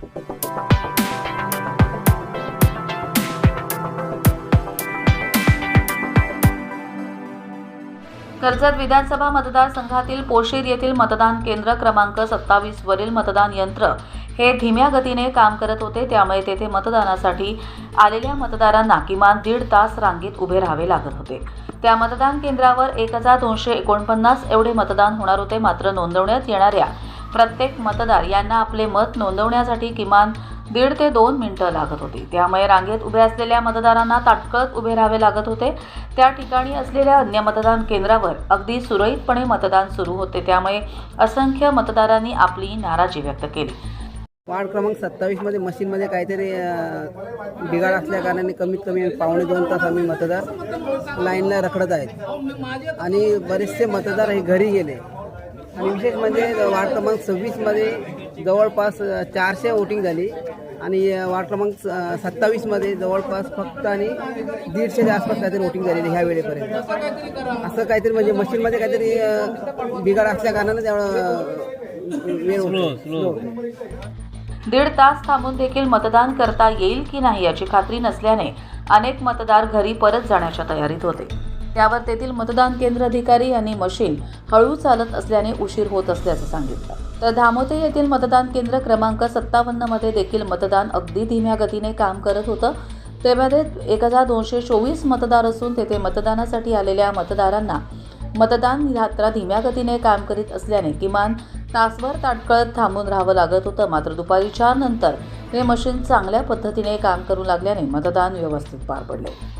कर्जत विधानसभा मतदारसंघातील पोशीर येथील मतदान केंद्र क्रमांक सत्तावीस वरील मतदान यंत्र हे धीम्या गतीने काम करत होते त्यामुळे तेथे मतदानासाठी आलेल्या मतदारांना किमान दीड तास रांगेत उभे राहावे लागत होते. त्या मतदान केंद्रावर एक हजार दोनशे एकोणपन्नास एवढे मतदान होणार होते मात्र नोंदवण्यात येणाऱ्या प्रत्येक मतदार यांना आपले मत नोंदवण्यासाठी किमान दीड ते दोन मिनटं लागत होती. त्यामुळे रांगेत उभे असलेल्या मतदारांना ताटकळत उभे राहावे लागत होते. त्या ठिकाणी असलेल्या अन्य मतदान केंद्रावर अगदी सुरळीतपणे मतदान सुरू होते. त्यामुळे असंख्य मतदारांनी आपली नाराजी व्यक्त केली. वार्ड क्रमांक सत्तावीसमध्ये मशीनमध्ये काहीतरी बिघाड असल्या कारणाने कमीत कमी पावणे दोन तास आम्ही मतदार लाईनला रखडत आहेत. आणि बरेचसे मतदार हे घरी गेले. आणि विशेष म्हणजे वार्ड क्रमांक सव्वीसमध्ये जवळपास चारशे वोटिंग झाली. आणि वार्ड क्रमांक सत्तावीसमध्ये जवळपास फक्त आणि दीडशेच्या आसपास काहीतरी वोटिंग झालेली ह्या वेळेपर्यंत. असं काहीतरी म्हणजे मशीनमध्ये काहीतरी बिघाड असल्या कारणाने वेळ. दीड तास थांबून देखील मतदान करता येईल की नाही याची खात्री नसल्याने अनेक मतदार घरी परत जाण्याच्या तयारीत होते. त्यावर तेथील मतदान केंद्र अधिकारी यांनी मशीन हळू चालत असल्याने उशीर होत असल्याचं सांगितलं. तर धामोते येथील मतदान केंद्र क्रमांक सत्तावन्नमध्ये देखील मतदान अगदी धीम्या गतीने काम करत होतं. त्यामध्ये एक हजार दोनशे चोवीस मतदार असून तेथे मतदानासाठी आलेल्या मतदारांना मतदान यात्रा धीम्या गतीने काम करीत असल्याने किमान तासभर ताटकळत थांबून राहावं लागत होतं. मात्र दुपारी चार नंतर हे मशीन चांगल्या पद्धतीने काम करू लागल्याने मतदान व्यवस्थित पार पडले.